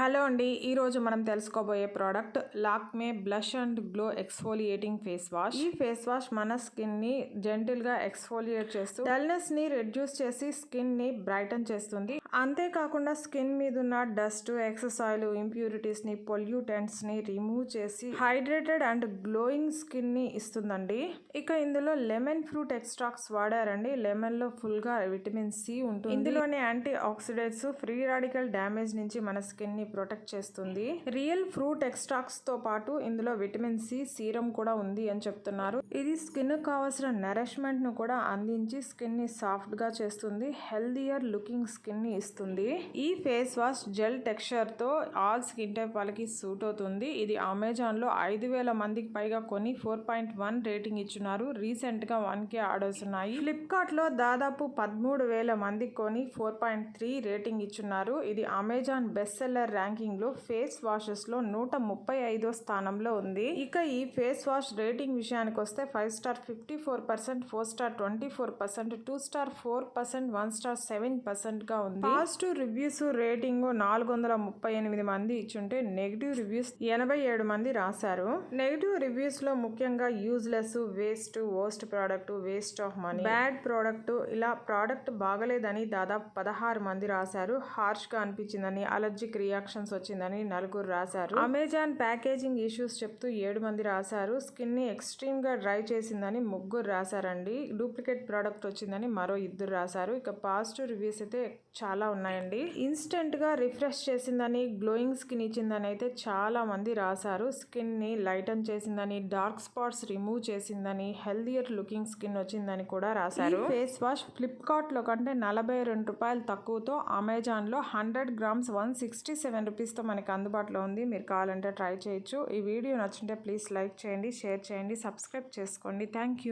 Hello అండి ఈరోజు మనం తెలుసుకోబోయే product Lakme blush and glow exfoliating face wash. ఈ ఫేస్ వాష్ మన స్కిన్ని ఎక్స్ఫోలియేట్ చేస్తూ డల్నెస్ని రెడ్యూస్ చేసి స్కిన్ని బ్రైటన్ చేస్తుంది. అంతేకాకుండా స్కిన్ మీద ఉన్న డస్ట్ ఎక్సెస్ ఆయిల్ ఇంప్యూరిటీస్ని పొల్యూటెంట్స్ని రిమూవ్ చేసి హైడ్రేటెడ్ అండ్ గ్లోయింగ్ స్కిన్ని ఇస్తుందండి. ఇక ఇందులో లెమన్ ఫ్రూట్ ఎక్స్ట్రాక్ట్స్ వాడారండి. లెమన్లో ఫుల్గా విటమిన్ సి ఉంటుంది. ఇందులోనే antioxidants free radical damage నుంచి మన స్కిన్ని ప్రొటెక్ట్ చేస్తుంది. రియల్ ఫ్రూట్ ఎక్స్ట్రాక్ట్స్తో పాటు ఇందులో విటమిన్ సి సీరం కూడా ఉంది అని చెప్తున్నారు. ఇది స్కిన్ కావాల్సిన నరిష్మెంట్ను కూడా అందించి స్కిన్ని సాఫ్ట్గా చేస్తుంది హెల్దియర్ లుకింగ్ స్కిన్ని ఇస్తుంది. ఈ ఫేస్ వాష్ జెల్ టెక్స్చర్తో ఆల్ స్కిన్ టైప్ వాళ్ళకి సూట్ అవుతుంది. ఇది అమెజాన్లో ఐదు వేల మందికి పైగా కొని ఫోర్ పాయింట్ వన్ రేటింగ్ ఇచ్చున్నారు. రీసెంట్గా వన్ కే ఆర్డర్స్ ఉన్నాయి. ఫ్లిప్కార్ట్లో దాదాపు పదమూడు వేల మంది కొని ఫోర్ పాయింట్ త్రీ రేటింగ్ ఇచ్చున్నారు. ఇది అమెజాన్ బెస్ట్ సెల్లర్ ర్యాంకింగ్లో ఫేస్ వాషెస్లో నూట ముప్పై ఐదో స్థానంలో ఉంది. ఇక ఈ ఫేస్ వాష్ రేటింగ్ విషయానికి వస్తే five star fifty four percent four star twenty four percent two star four percent one star seven పర్సెంట్గా ఉంది. పాజిటివ్ రివ్యూస్ రేటింగ్ నాలుగు వందల ముప్పై ఎనిమిది మంది ఇచ్చుంటే నెగిటివ్ రివ్యూస్ ఎనభై ఏడు మంది రాశారు. నెగిటివ్ రివ్యూస్లో ముఖ్యంగా useless waste worst product waste of money. Bad product ఇలా ప్రోడక్ట్ బాగలేదని దాదాపు పదహారు మంది రాశారు. హార్ష్గా అనిపించిందని అలర్జిక్ రియాక్షన్స్ వచ్చిందని నలుగురు రాశారు. అమెజాన్ ప్యాకేజింగ్ ఇష్యూస్ చెప్తూ ఏడు మంది రాశారు. స్కిన్ని ఎక్స్ట్రీమ్గా డ్రై చేసిందని ముగ్గురు రాశారండి. డూప్లికేట్ ప్రోడక్ట్ వచ్చిందని మరో ఇద్దరు రాశారు. ఇక పాజిటివ్ రివ్యూస్ అయితే చాలా ఉన్నాయండి. ఇన్స్టెంట్గా రిఫ్రెష్ చేసిందని గ్లోయింగ్ స్కిన్ ఇచ్చిందని అయితే చాలా మంది రాశారు. స్కిన్ని లైటన్ చేసిందని డార్క్ స్పాట్స్ రిమూవ్ చేసిందని హెల్దియర్ లుకింగ్ స్కిన్ వచ్చిందని కూడా రాశారు. ఫేస్ వాష్ ఫ్లిప్కార్ట్లో కంటే నలభై రెండు రూపాయలు తక్కువతో అమెజాన్లో hundred grams one sixty seven రూపీస్తో మనకి అందుబాటులో ఉంది. మీరు కావాలంటే ట్రై చేయొచ్చు. ఈ వీడియో నచ్చుంటే ప్లీజ్ లైక్ చేయండి షేర్ చేయండి సబ్స్క్రైబ్ చేసుకోండి. Thank you